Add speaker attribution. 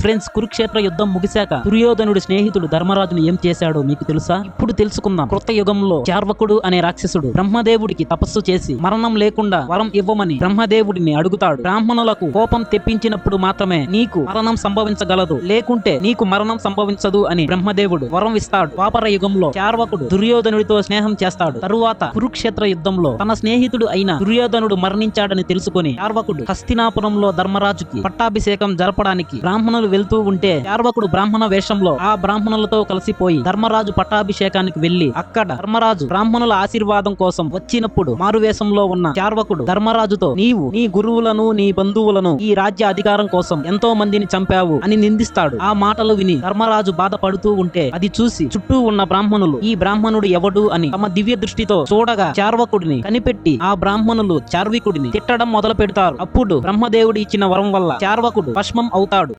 Speaker 1: Friends Kurukshetra యుద్ధం ముగిశాక దుర్యోధనుడి స్నేహితుడు ధర్మరాజును ఏం చేశాడో మీకు తెలుసా? ఇప్పుడు తెలుసుకుందాం. కృత యుగంలో చార్వకుడు అనే రాక్షసుడు బ్రహ్మదేవుడికి తపస్సు చేసి మరణం లేకుండా వరం ఇవ్వమని బ్రహ్మదేవుడిని అడుగుతాడు. బ్రాహ్మణులకు కోపం తెప్పించినప్పుడు మాత్రమే నీకు మరణం సంభవించగలదు. లేకుంటే నీకు మరణం సంభవించదు అని బ్రహ్మదేవుడు వరం ఇస్తాడు. వాపర యుగంలో చార్వకుడు దుర్యోధనుడితో స్నేహం చేస్తాడు. తరువాత కురుక్షేత్ర యుద్ధంలో తన స్నేహితుడు అయిన దుర్యోధనుడు మరణించాడని తెలుసుకుని చార్వకుడు హస్తినాపురంలో ధర్మరాజుకి పట్టాభిషేకం జరపడానికి బ్రాహ్మణులు వెళ్తూ ఉంటే చార్వకుడు బ్రాహ్మణ వేషంలో ఆ బ్రాహ్మణులతో కలిసిపోయి ధర్మరాజు పట్టాభిషేకానికి వెళ్ళి అక్కడ ధర్మరాజు బ్రాహ్మణుల ఆశీర్వాదం కోసం వచ్చినప్పుడు మారువేషంలో ఉన్న చార్వకుడు ధర్మరాజుతో నీవు నీ గురువులను నీ బంధువులను ఈ రాజ్య అధికారం కోసం ఎంతో మందిని చంపావు అని నిందిస్తాడు. ఆ మాటలు విని ధర్మరాజు బాధపడుతూ ఉంటే అది చూసి చుట్టూ ఉన్న బ్రాహ్మణులు ఈ బ్రాహ్మణుడు ఎవడు? అని తమ దివ్య దృష్టితో చూడగా చార్వకుడిని కనిపెట్టి ఆ బ్రాహ్మణులు చార్వికుడిని తిట్టడం మొదలు పెడతారు అప్పుడు బ్రహ్మదేవుడు ఇచ్చిన వరం వల్ల చార్వకుడు భస్మం అవుతాడు.